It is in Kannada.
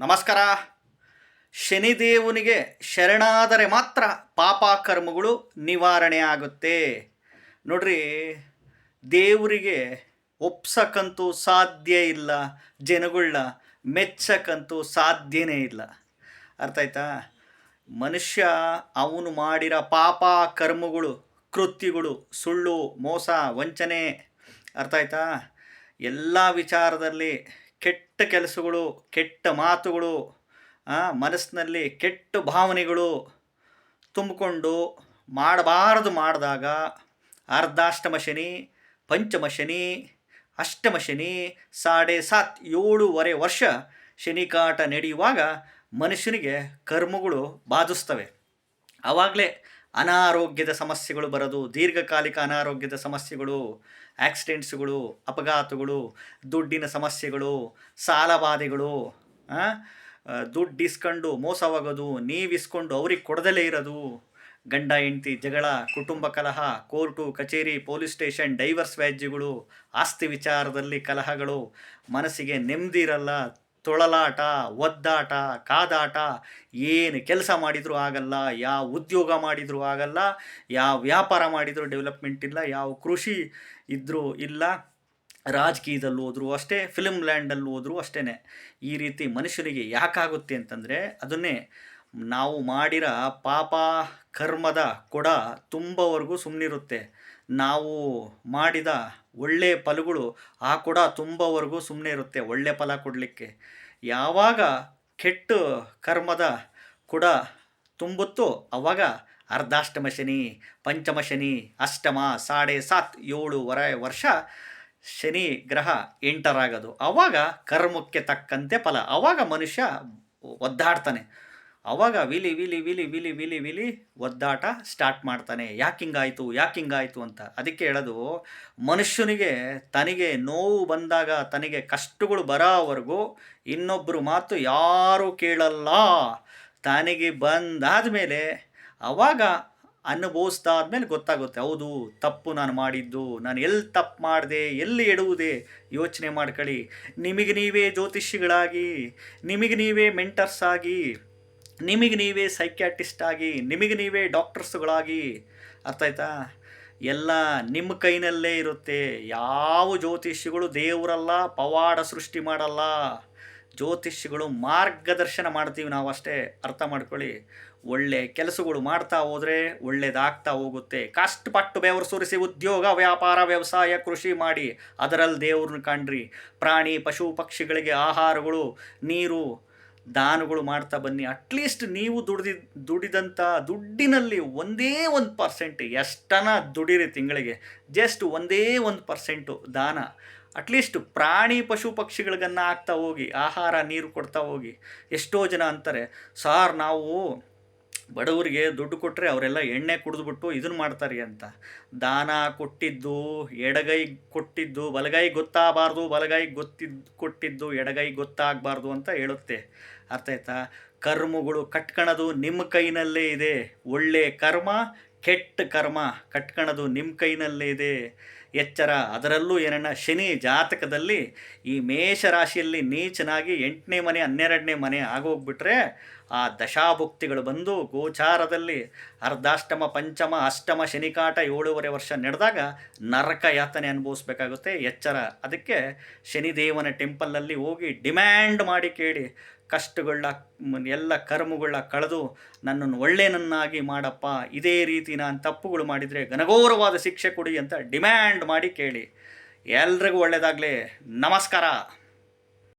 ನಮಸ್ಕಾರ. ಶನಿದೇವನಿಗೆ ಶರಣಾದರೆ ಮಾತ್ರ ಪಾಪ ಕರ್ಮಗಳು ನಿವಾರಣೆ ಆಗುತ್ತೆ. ನೋಡ್ರಿ, ದೇವರಿಗೆ ಒಪ್ಸಕ್ಕಂತೂ ಸಾಧ್ಯ ಇಲ್ಲ ಜನಗಳನ್ನ ಮೆಚ್ಚಕ್ಕಂತೂ ಸಾಧ್ಯನೇ ಇಲ್ಲ. ಅರ್ಥ ಆಯ್ತಾ? ಮನುಷ್ಯ ಅವನು ಮಾಡಿರೋ ಪಾಪ ಕರ್ಮಗಳು, ಕೃತ್ಯಗಳು, ಸುಳ್ಳು, ಮೋಸ, ವಂಚನೆ, ಅರ್ಥ ಆಯ್ತಾ? ಎಲ್ಲ ವಿಚಾರದಲ್ಲಿ ಕೆಟ್ಟ ಕೆಲಸಗಳು, ಕೆಟ್ಟ ಮಾತುಗಳು ಮನಸ್ಸಿನಲ್ಲಿ ಕೆಟ್ಟ ಭಾವನೆಗಳು ತುಂಬಿಕೊಂಡು ಮಾಡಬಾರದು ಮಾಡಿದಾಗ ಅರ್ಧಾಷ್ಟಮ ಶನಿ, ಪಂಚಮ ಶನಿ, ಅಷ್ಟಮ ಶನಿ, ಸಾಡೆ ಸಾತ್, ಏಳೂವರೆ ವರ್ಷ ಶನಿಕಾಟ ನಡೆಯುವಾಗ ಮನುಷ್ಯನಿಗೆ ಕರ್ಮಗಳು ಬಾಧಿಸ್ತವೆ. ಆವಾಗಲೇ ಅನಾರೋಗ್ಯದ ಸಮಸ್ಯೆಗಳು ಬರೋದು, ದೀರ್ಘಕಾಲಿಕ ಅನಾರೋಗ್ಯದ ಸಮಸ್ಯೆಗಳು, ಆಕ್ಸಿಡೆಂಟ್ಸ್ಗಳು, ಅಪಘಾತಗಳು, ದುಡ್ಡಿನ ಸಮಸ್ಯೆಗಳು ಸಾಲಬಾಧೆಗಳು ದುಡ್ಡು ಇಸ್ಕೊಂಡು ಮೋಸವಾಗೋದು ನೀವು ಇಸ್ಕೊಂಡು ಅವ್ರಿಗೆ ಕೊಡದಲೇ ಇರೋದು. ಗಂಡ, ಹೆಂಡತಿ, ಜಗಳ, ಕುಟುಂಬ ಕಲಹ, ಕೋರ್ಟು, ಕಚೇರಿ, ಪೊಲೀಸ್ ಸ್ಟೇಷನ್, ಡೈವರ್ಸ್ ವ್ಯಾಜ್ಯಗಳು, ಆಸ್ತಿ ವಿಚಾರದಲ್ಲಿ ಕಲಹಗಳು, ಮನಸ್ಸಿಗೆ ನೆಮ್ಮದಿ ಇರಲ್ಲ ತೊಳಲಾಟ, ಒದ್ದಾಟ, ಕಾದಾಟ, ಏನು ಕೆಲಸ ಮಾಡಿದರೂ ಆಗಲ್ಲ, ಯಾವ ಉದ್ಯೋಗ ಮಾಡಿದರೂ ಆಗಲ್ಲ, ಯಾವ ವ್ಯಾಪಾರ ಮಾಡಿದರೂ ಡೆವಲಪ್ಮೆಂಟ್ ಇಲ್ಲ, ಯಾವ ಕೃಷಿ ಇದ್ದರೂ ಇಲ್ಲ, ರಾಜಕೀಯದಲ್ಲಿ ಹೋದ್ರು ಅಷ್ಟೇ ಫಿಲ್ಮ್ ಲ್ಯಾಂಡಲ್ಲಿ ಹೋದ್ರು ಅಷ್ಟೇ ಈ ರೀತಿ ಮನುಷ್ಯನಿಗೆ ಯಾಕಾಗುತ್ತೆ ಅಂತಂದರೆ, ಅದನ್ನೇ ನಾವು ಮಾಡಿರೋ ಪಾಪ ಕರ್ಮದ ಕೊಡ ತುಂಬವರೆಗೂ ಸುಮ್ಮನಿರುತ್ತೆ ನಾವು ಮಾಡಿದ ಒಳ್ಳೆಯ ಫಲಗಳು ಆ ಕೊಡ ತುಂಬವರೆಗೂ ಸುಮ್ಮನೆ ಇರುತ್ತೆ ಒಳ್ಳೆಯ ಫಲ ಕೊಡಲಿಕ್ಕೆ. ಯಾವಾಗ ಕೆಟ್ಟ ಕರ್ಮದ ಕೊಡ ತುಂಬುತ್ತೋ ಆವಾಗ ಅರ್ಧಾಷ್ಟಮ ಶನಿ, ಪಂಚಮ ಶನಿ, ಅಷ್ಟಮ, ಸಾಡೆ ಸಾತ್ ಏಳೂವರೆ ವರ್ಷ ಶನಿ ಗ್ರಹ ಎಂಟರಾಗೋದು. ಆವಾಗ ಕರ್ಮಕ್ಕೆ ತಕ್ಕಂತೆ ಫಲ. ಆವಾಗ ಮನುಷ್ಯ ಒದ್ದಾಡ್ತಾನೆ. ಆವಾಗ ವಿಲಿ ವಿಲಿ ವಿಲಿ ವಿಲಿ ವಿಲಿ ವಿಲಿ ಒದ್ದಾಟ ಸ್ಟಾರ್ಟ್ ಮಾಡ್ತಾನೆ. ಯಾಕೆ ಹಿಂಗಾಯಿತು ಯಾಕೆ ಹಿಂಗಾಯಿತು ಅಂತ. ಅದಕ್ಕೆ ಹೇಳೋದು, ಮನುಷ್ಯನಿಗೆ ತನಗೆ ನೋವು ಬಂದಾಗ ತನಗೆ ಕಷ್ಟಗಳು ಬರೋವರೆಗೂ ಇನ್ನೊಬ್ಬರು ಮಾತು ಯಾರೂ ಕೇಳಲ್ಲ. ತನಗೆ ಬಂದಾದ ಮೇಲೆ ಅವಾಗ ಅನುಭವಿಸ್ತಾ ಆದಮೇಲೆ ಗೊತ್ತಾಗುತ್ತೆ, ಹೌದು, ತಪ್ಪು ನಾನು ಮಾಡಿದ್ದು, ನಾನು ಎಲ್ಲಿ ತಪ್ಪು ಮಾಡಿದೆ, ಎಲ್ಲಿ ಎಡುವುದೇ, ಯೋಚನೆ ಮಾಡ್ಕೊಳ್ಳಿ. ನಿಮಗೆ ನೀವೇ ಜ್ಯೋತಿಷಿಗಳಾಗಿ ನಿಮಗೆ ನೀವೇ ಮೆಂಟರ್ಸ್ ಆಗಿ ನಿಮಗೆ ನೀವೇ ಸೈಕ್ಯಾಟಿಸ್ಟ್ ಆಗಿ, ನಿಮಗೆ ನೀವೇ ಡಾಕ್ಟರ್ಸ್ಗಳಾಗಿ ಅರ್ಥ ಆಯ್ತಾ? ಎಲ್ಲ ನಿಮ್ಮ ಕೈನಲ್ಲೇ ಇರುತ್ತೆ. ಯಾವ ಜ್ಯೋತಿಷಿಗಳು ದೇವರಲ್ಲ, ಪವಾಡ ಸೃಷ್ಟಿ ಮಾಡಲ್ಲ. ಜ್ಯೋತಿಷಿಗಳು ಮಾರ್ಗದರ್ಶನ ಮಾಡ್ತೀವಿ ನಾವು ಅಷ್ಟೇ. ಅರ್ಥ ಮಾಡ್ಕೊಳ್ಳಿ. ಒಳ್ಳೆ ಕೆಲಸಗಳು ಮಾಡ್ತಾ ಹೋದರೆ ಒಳ್ಳೇದಾಗ್ತಾ ಹೋಗುತ್ತೆ. ಕಷ್ಟಪಟ್ಟು ಬೆವರು ಸುರಿಸಿ ಉದ್ಯೋಗ, ವ್ಯಾಪಾರ, ವ್ಯವಸಾಯ, ಕೃಷಿ ಮಾಡಿ ಅದರಲ್ಲಿ ದೇವ್ರನ್ನ ಕಾಣ್ರಿ. ಪ್ರಾಣಿ, ಪಶು, ಪಕ್ಷಿಗಳಿಗೆ ಆಹಾರಗಳು, ನೀರು ದಾನಗಳು ಮಾಡ್ತಾ ಬನ್ನಿ. ಅಟ್ಲೀಸ್ಟ್ ನೀವು ದುಡ್ದಿ ದುಡಿದಂಥ ದುಡ್ಡಿನಲ್ಲಿ ಒಂದೇ ಒಂದು ಪರ್ಸೆಂಟ್ ಎಷ್ಟನ ದುಡಿರಿ ತಿಂಗಳಿಗೆ? ಜಸ್ಟ್ ಒಂದೇ ಒಂದು ಪರ್ಸೆಂಟು ದಾನ. ಅಟ್ಲೀಸ್ಟ್ ಪ್ರಾಣಿ ಪಶು ಪಕ್ಷಿಗಳಿಗನ್ನು ಹಾಕ್ತಾ ಹೋಗಿ, ಆಹಾರ, ನೀರು ಕೊಡ್ತಾ ಹೋಗಿ. ಎಷ್ಟೋ ಜನ ಅಂತಾರೆ ಸಾರ್ ನಾವು ಬಡವರಿಗೆ ದುಡ್ಡು ಕೊಟ್ಟರೆ ಅವರೆಲ್ಲ ಎಣ್ಣೆ ಕುಡಿದ್ಬಿಟ್ಟು ಇದನ್ನು ಮಾಡ್ತಾರೆ ಅಂತ. ದಾನ ಕೊಟ್ಟಿದ್ದು, ಎಡಗೈ ಕೊಟ್ಟಿದ್ದು, ಬಲಗೈ ಗೊತ್ತಾಗಬಾರ್ದು, ಬಲಗೈ ಗೊತ್ತಿದ್ದು ಕೊಟ್ಟಿದ್ದು, ಎಡಗೈ ಗೊತ್ತಾಗಬಾರ್ದು ಅಂತ ಹೇಳುತ್ತೆ. ಅರ್ಥ ಆಯ್ತಾ? ಕರ್ಮಗಳು ಕಟ್ಕಣದು ನಿಮ್ಮ ಕೈನಲ್ಲೇ ಇದೆ. ಒಳ್ಳೆ ಕರ್ಮ, ಕೆಟ್ಟ ಕರ್ಮ ಕಟ್ಕಣದು ನಿಮ್ಮ ಕೈನಲ್ಲೇ ಇದೆ. ಎಚ್ಚರ, ಅದರಲ್ಲೂ ಏನನ್ನ ಶನಿ ಜಾತಕದಲ್ಲಿ ಈ ಮೇಷರಾಶಿಯಲ್ಲಿ ನೀಚನಾಗಿ ಎಂಟನೇ ಮನೆ, ಹನ್ನೆರಡನೇ ಮನೆ ಆಗೋಗ್ಬಿಟ್ರೆ ಆ ದಶಾಭುಕ್ತಿಗಳು ಬಂದು ಗೋಚಾರದಲ್ಲಿ ಅರ್ಧಾಷ್ಟಮ ಪಂಚಮ ಅಷ್ಟಮ ಶನಿಕಾಟ ಏಳೂವರೆ ವರ್ಷ ನಡೆದಾಗ ನರಕ ಯಾತನೆ ಅನುಭವಿಸ್ಬೇಕಾಗುತ್ತೆ. ಎಚ್ಚರ. ಅದಕ್ಕೆ ಶನಿದೇವನ ಟೆಂಪಲ್ನಲ್ಲಿ ಹೋಗಿ ಡಿಮ್ಯಾಂಡ್ ಮಾಡಿ ಕೇಳಿ ಕಷ್ಟಗಳನ್ನ ಮ್, ಎಲ್ಲ ಕರ್ಮಗಳನ್ನ ಕಳೆದು ನನ್ನನ್ನು ಒಳ್ಳೆಯನನ್ನಾಗಿ ಮಾಡಪ್ಪ ಇದೇ ರೀತಿ ನಾನು ತಪ್ಪುಗಳು ಮಾಡಿದರೆ ಘನಘೋರವಾದ ಶಿಕ್ಷೆ ಕೊಡಿ ಅಂತ ಡಿಮ್ಯಾಂಡ್ ಮಾಡಿ ಕೇಳಿ. ಎಲ್ರಿಗೂ ಒಳ್ಳೆಯದಾಗಲಿ ನಮಸ್ಕಾರ.